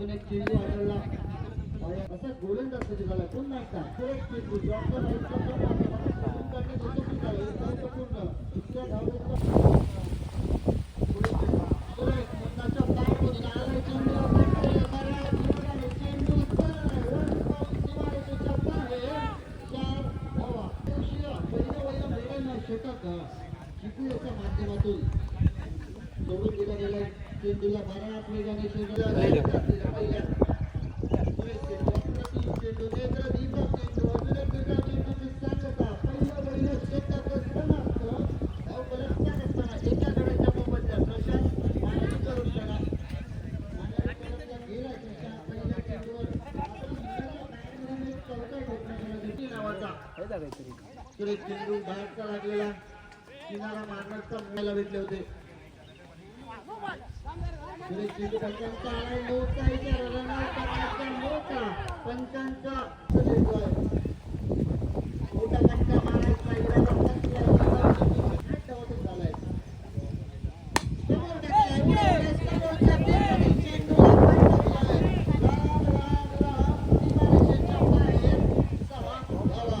अजून एक चेंडू आढळला अं, असा गोलंदाज कधी झाला एक चेंडू माध्यमातून सोडून दिला गेला चेंडूला बारा अर्थपूर्ण दुसऱ्या झाड आहे तरी. सुरेश चेंडू बाहेरचा लागलेला? किनारा मारण्याचा मुलाला भेटले होते. सुरेश चेंडू पंचांचा आला मोठा इथे रनआउट करण्याचा मोठा. पंचांचा. चेंडू आहे मोठा फटका मारायचा इरादा नसल्याने आठ धावातच झालाय समोर टाकलाय, पुढे प्रेस समोरच्या पिचवरील चेंडूला पाठवलाय. राम, राम, राम, सीमारेषेच्या बाहेर सहा धावा.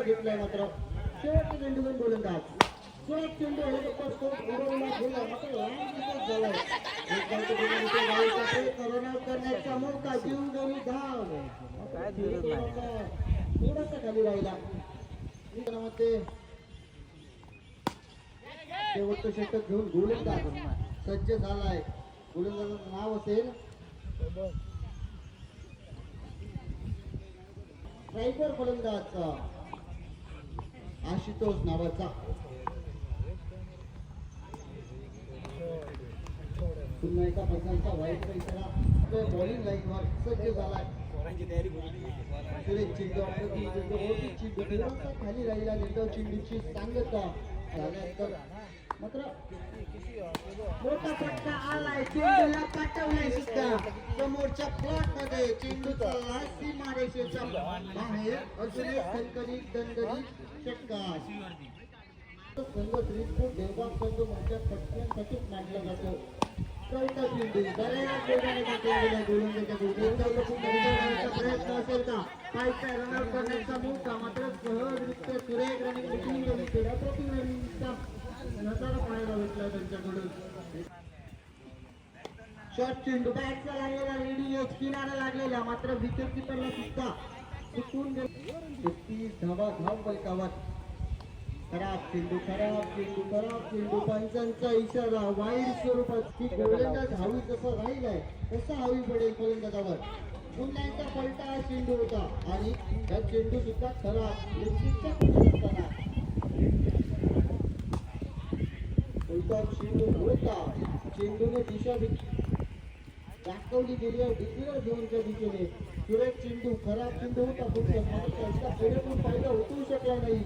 फायदा घेतलाय मात्र. शेवटच्या चेंडूतून गोलंदाज शेवट चेंडू हेलिकॉप्टर स्कोप उडवला गेला. मात्र लांब झालाय करण्याचा मौका जीव गमी धाव. थोडासा खाली राहिला. शेवटचं षटक घेऊन गोलंदाज सज्ज झालाय. गोलंदाजाचं नाव असेल स्ट्रायकर फलंदाज. आशुतोष नावाचा. पुन्हा एका प्रकारचा वाईट पैसा बॉलिंग लाईनवर सज्ज झालाय. सुरेश चेंडू खाली राहिला निर्धाव चिंडूची सांगता झाल्यानंतर मात्र मोठा फटका आलाय. चेंडूला पाठवलाय सुद्धा. समोरच्या प्लॉटमध्ये चेंडूचा लास्ट सीमारेषेच्या बाहेर अजून एक खणखणीत षटकार संघ त्रिस्फोट देवबाग संघ मोठ्या फटक्यांसाठीच मानला जातो चेंडू प्रयत्न असेल का पायचा रनआउट करण्याचा मोठा मात्र सहजरित्या सुरेख रनिंग रनिंगचा नजारा पाहायला भेटला त्यांच्याकडून शॉर्ट चेंडू बॅटचा लागलेला रेडी एच किनारा लागलेला मात्र विकेट किपरला सुद्धा. चुकून तीस धावा धाव फलकावर खराब चेंडू खराब चेंडू खराब चेंडू पंचांचा इशारा वाईट स्वरूपात की गोलंदाज हवी जसं राहिलाय तसा हवी पडेल गोलंदाजावर पुन्हा पलटा हा चेंडू होता आणि हा चेंडू सुद्धा खराब लेफ्टीच्या असताना उलटा चेंडू होता. चेंडूने दिशा दाखवली गेली आहे दुसऱ्या दिशेने. सुरेख चेंडू खराब चेंडू होता फक्त मात्र त्याचा पुढे फायदा उतरू शकला नाही.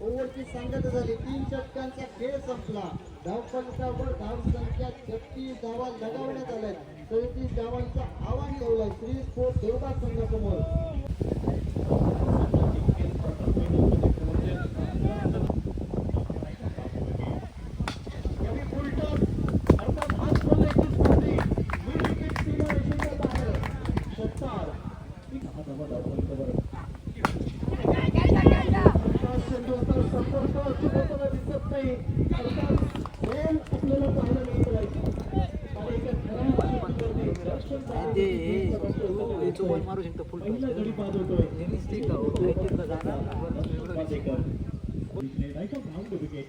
ओव्हरची सांगत झाली तीन षटकांचा खेळ संपला. धावपंचावर धाव संख्या छत्तीस धावा लगावण्यात आल्या सदतीस धावांचा आव्हान ठेवलाय श्री स्पोर्ट देवबाग संघासमोर कमी फुलटॉस अर्थात हात बोलायची स्पर्धी मिड विकेट सीमारेषेच्या बाहेर सत्तार हा धावा धाव फलकावर प्रकाश चंद्रकर संपर्क चुकवताना दिसत नाही अर्थात प्रेम आपल्याला पाहायला मिळत आहे आणि एका खराब चेंडूवरती रक्षण ते हे बॉल मारू शकतो फुल पहिला गडी बाद होतोय टेनिस ते का ऐकत का जाणार आपण वेगळं पाचेकर. Right of round the wicket.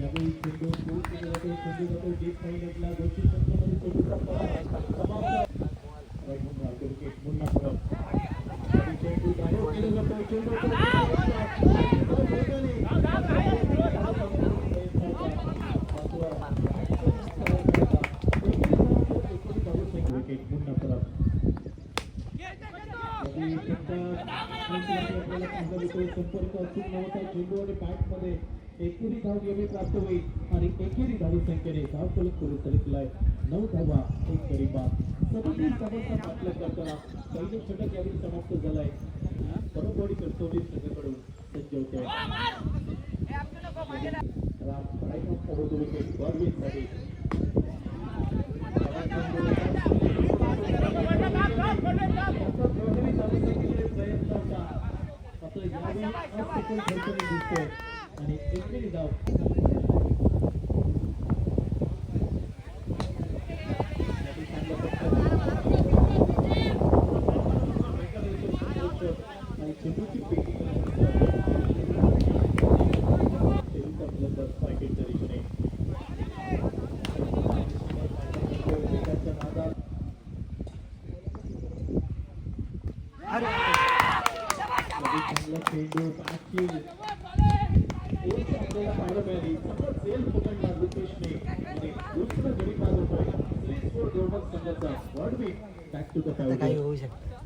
यावेळी चेंडू दूर केला जातो, चेंडू जातो deep side ला, गोष्टी संख्येमध्ये चेंडूचा पळा समाप्त. Right of round the wicket, पुन्हा परत. आणि चेंडू बाहेर केला जातो, चेंडू तो चेंडू वेगाने. विकेट पुन्हा परत संपर्क अचूक नव्हता चेंडू आणि बॅटमध्ये एकेरी धाव गेमी प्राप्त होईल आणि एकेरी धावी संख्येने धाव फलक पुढे सरकलाय नऊ धावा एक गडी बाद. सदतीस धावांचा पाठलाग करताना पहिलं षटक यावेळी समाप्त झालाय. बरोबरी कर्तव्य संघाकडून सज्ज होते. राम ऑफ ओव्हर द विकेट गॉडविनसाठी मात्र यावेळी असफल ठरताना दिसतोय आणि एकमेव धाव आणि चेंडूची पेटी चेंडूचा फलंदाज पायकेटच्या दिशेने वेगाच्या नादात लगेच चांगला चेंडू बॅटची एक आपल्याला पाहायला मिळाली सतत सेल पकडला रुपेशने आणि दुसरं गडी बाद होतोय स्ट्रीट स्कोर देवबाग संघाचा word beat back to the आता काही होऊ शकतं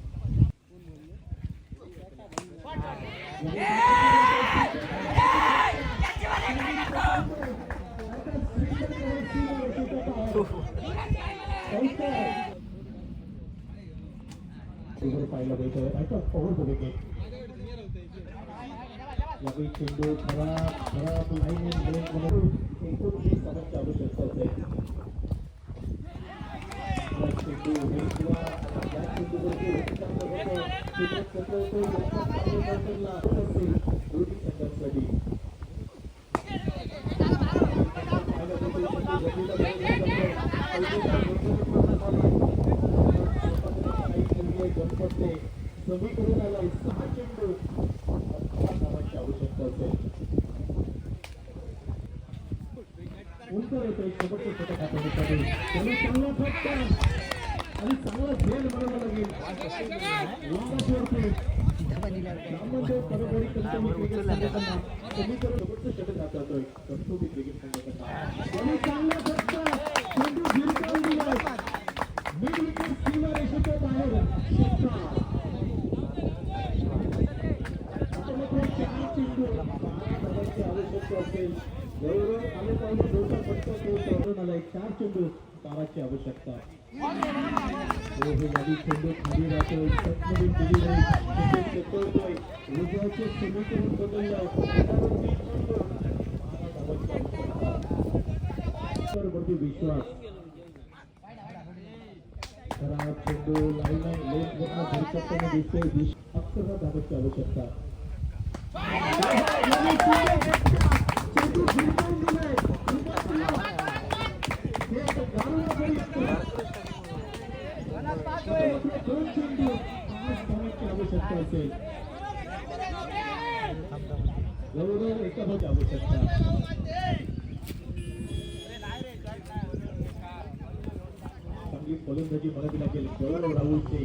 पाहिलं पाहिजे यावेळी चेंडू खराब खराब लाईन एकोणतीस आवश्यकता चेंडू या चेंडूवरती कसं होतं याचा चांगला बॉलरला असेल दोन्ही संघांसाठी पाहायला पाहिजे चेंडू जमिनीला गणपतने समीकरण आलाय सहा चेंडू अठरा धावांची आवश्यकता असेल उंचर येतोय शेवटचं षटक हाताळण्यासाठी त्याने चांगला फटका आणि चांगला झेल म्हणावा लागेल लांब सोडते रामदेव परभणी कंपनी क्रिकेट संघटना समीकरण शेवटचं षटक हाताळतोय कंपनी क्रिकेट संघटना त्याने चांगला फटका चेंडू भिरकावून दिलाय मिड विकेट सीमा रेषेच्या बाहेर षटकार आता मात्र चार चेंडू बारा धावांची आवश्यकता असेल जवळजवळ आले पाहिजे दोनचा फटका तो सोडून आलाय चार चेंडू ताराची आवश्यकता हो चेंडू खाली समीकरण बदललं आवश्यकता विश्वास चेंडू लाईन दिसतोय आवश्यकता चेंडू भिरकावून दिलाय. हे आता गावाला बळी असतो. आवश्यकता फलंदाजी लागेल गौरव राहुलचे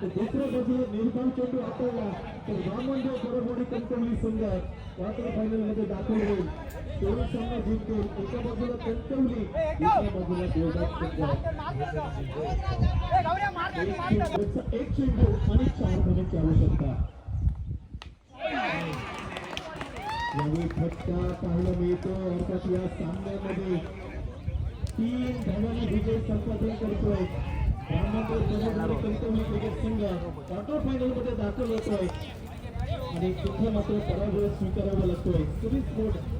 दुसऱ्या बाजूला निर्माण चेंडू हाताळला तर रामदेव बरोबरी कंपनी संघ क्वार्टर फायनलमध्ये दाखल होईल. दोन सामना जिंकून एका बाजूला कंटवली दुसऱ्या बाजूला देवदास एक चेंडू आणि चार धावांची आवश्यकता यावेळी फटका पाहायला मिळतो अर्थात या सामन्यामध्ये तीन धावांनी विजय संपादन करतोय क्वार्टर आणि तिथे मात्र पराभव स्वीकारावा लागतोय. तुम्हीच बोर्ड